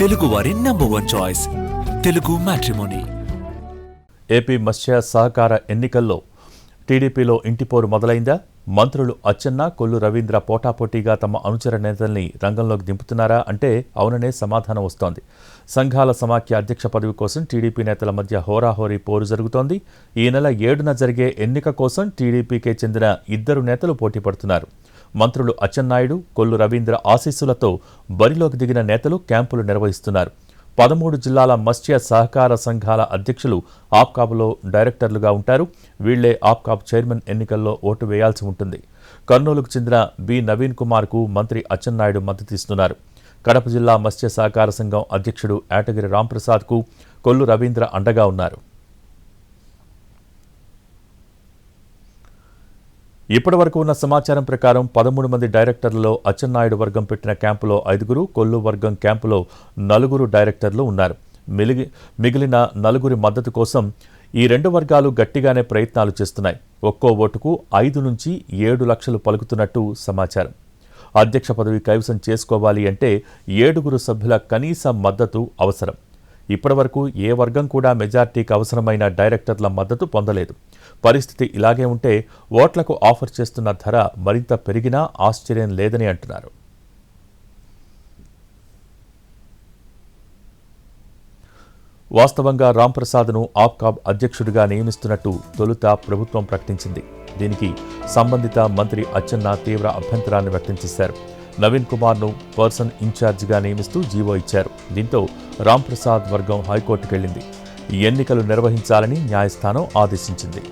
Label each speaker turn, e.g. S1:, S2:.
S1: తెలుగువారి number one choice Telugu matrimony
S2: AP మత్స్య సహకార ఎన్నికల్లో టీడీపీలో ఇంటిపోరు మొదలైందా? మంత్రులు అచ్చెన్న కొల్లు రవీంద్ర పోటాపోటీగా తమ అనుచర నేతల్ని రంగంలోకి దింపుతున్నారా అంటే అవుననే సమాధానం వస్తోంది. సంఘాల సమాఖ్య అధ్యక్ష పదవి కోసం టీడీపీ నేతల మధ్య హోరాహోరీ పోరు జరుగుతోంది. ఈ నెల ఏడున జరిగే ఎన్నిక కోసం టీడీపీకే చెందిన ఇద్దరు నేతలు పోటీ పడుతున్నారు. మంత్రులు అచ్చెన్నాయుడు కొల్లు రవీంద్ర ఆశీస్సులతో బరిలోకి దిగిన నేతలు క్యాంపులు నిర్వహిస్తున్నారు. పదమూడు జిల్లాల మత్స్య సహకార సంఘాల అధ్యక్షులు ఆప్కాబ్లో డైరెక్టర్లుగా ఉంటారు. వీళ్ళే ఆప్కాబ్ చైర్మన్ ఎన్నికల్లో ఓటు వేయాల్సి ఉంటుంది. కర్నూలుకు చెందిన బి. నవీన్ కుమార్కు మంత్రి అచ్చెన్నాయుడు మద్దతిస్తున్నారు. కడప జిల్లా మత్స్య సహకార సంఘం అధ్యక్షుడు యాటగిరి రాంప్రసాద్కు కొల్లు రవీంద్ర అండగా ఉన్నారు. ఇప్పటి వరకు ఉన్న సమాచారం ప్రకారం పదమూడు మంది డైరెక్టర్లలో అచ్చెన్నాయుడు వర్గం పెట్టిన క్యాంపులో ఐదుగురు కొల్లు వర్గం క్యాంపులో నలుగురు డైరెక్టర్లు ఉన్నారు. మిలిగి మిగిలిన నలుగురి మద్దతు కోసం ఈ రెండు వర్గాలు గట్టిగానే ప్రయత్నాలు చేస్తున్నాయి. ఒక్కో ఓటుకు ఐదు నుంచి ఏడు లక్షలు పలుకుతున్నట్టు సమాచారం. అధ్యక్ష పదవి కైవసం చేసుకోవాలి అంటే ఏడుగురు సభ్యుల కనీస మద్దతు అవసరం. ఇప్పటివరకు ఏ వర్గం కూడా మెజార్టీకి అవసరమైన డైరెక్టర్ల మద్దతు పొందలేదు. పరిస్థితి ఇలాగే ఉంటే ఓట్లకు ఆఫర్ చేస్తున్న ధర మరింత పెరిగినా ఆశ్చర్యం లేదని అంటున్నారు. వాస్తవంగా రాంప్రసాద్ను ఆప్కాబ్ అధ్యక్షుడిగా నియమిస్తున్నట్టు తొలుత ప్రభుత్వం ప్రకటించింది. దీనికి సంబంధిత మంత్రి అచ్చెన్న తీవ్ర అభ్యంతరాన్ని వ్యక్తం చేశారు. నవీన్ కుమార్ను పర్సన్ ఇన్ఛార్జిగా నియమిస్తూ జీవో ఇచ్చారు. దీంతో రాంప్రసాద్ వర్గం హైకోర్టుకెళ్ళింది ఈ ఎన్నికలు నిర్వహించాలని న్యాయస్థానం ఆదేశించింది.